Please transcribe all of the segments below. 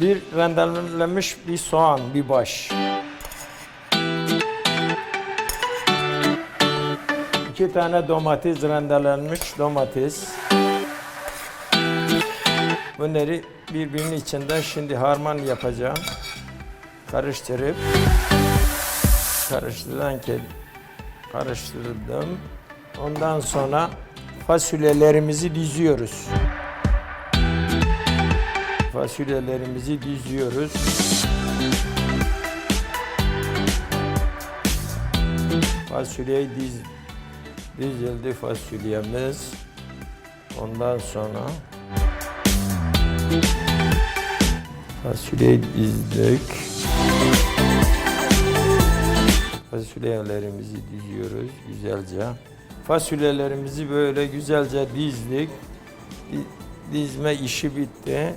Bir rendelenmiş bir soğan, bir baş. İki tane domates rendelenmiş domates. Bunları birbirinin içinde şimdi harman yapacağım. Karıştırıp karıştıran ki karıştırdım. Ondan sonra fasulyelerimizi diziyoruz. Fasulyelerimizi diziyoruz. Fasulyeyi diz, dizildi fasulyemiz. Ondan sonra fasulyeyi dizdik. Fasulyelerimizi diziyoruz güzelce. Fasulyelerimizi böyle güzelce dizdik. Di- Dizme işi bitti.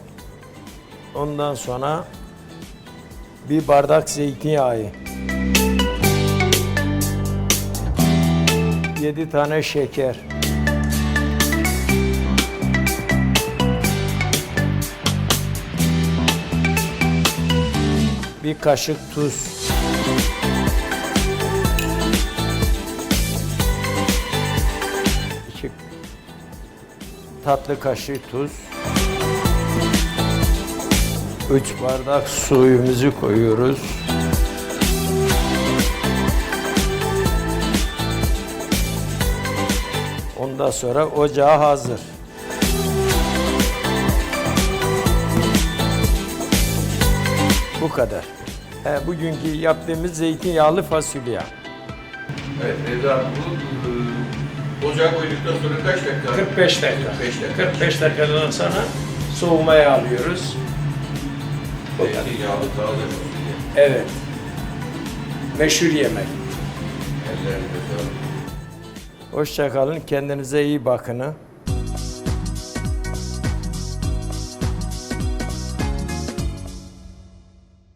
Ondan sonra bir bardak zeytinyağı. 7 tane şeker. Bir kaşık tuz. İki tatlı kaşığı tuz. 3 bardak suyumuzu koyuyoruz. Ondan sonra ocağa hazır. Bu kadar. He, bugünkü yaptığımız zeytinyağlı fasulye. Evet Reza bu e, ocağa koyduktan sonra kaç dakika? 45 dakika. 45 dakika. 45 dakikadan sonra soğumaya alıyoruz. Zeytinyağlı taze fasulye. Evet. Meşhur yemek. Ellerinize sağlık. Hoşça kalın. Kendinize iyi bakın.